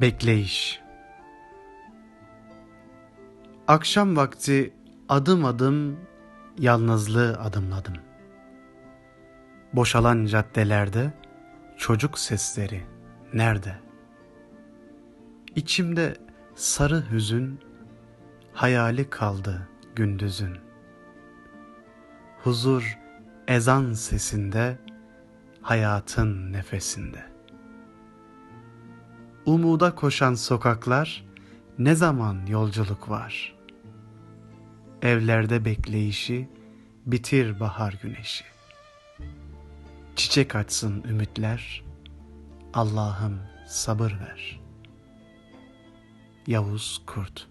Bekleyiş Akşam vakti adım adım yalnızlığı adımladım. Boşalan caddelerde çocuk sesleri nerede? İçimde sarı hüzün hayali kaldı gündüzün. Huzur ezan sesinde, hayatın nefesinde. Umuda koşan sokaklar ne zaman yolculuk var? Evlerde bekleyişi bitir bahar güneşi. Çiçek açsın ümitler, Allah'ım sabır ver. Yavuz Kurt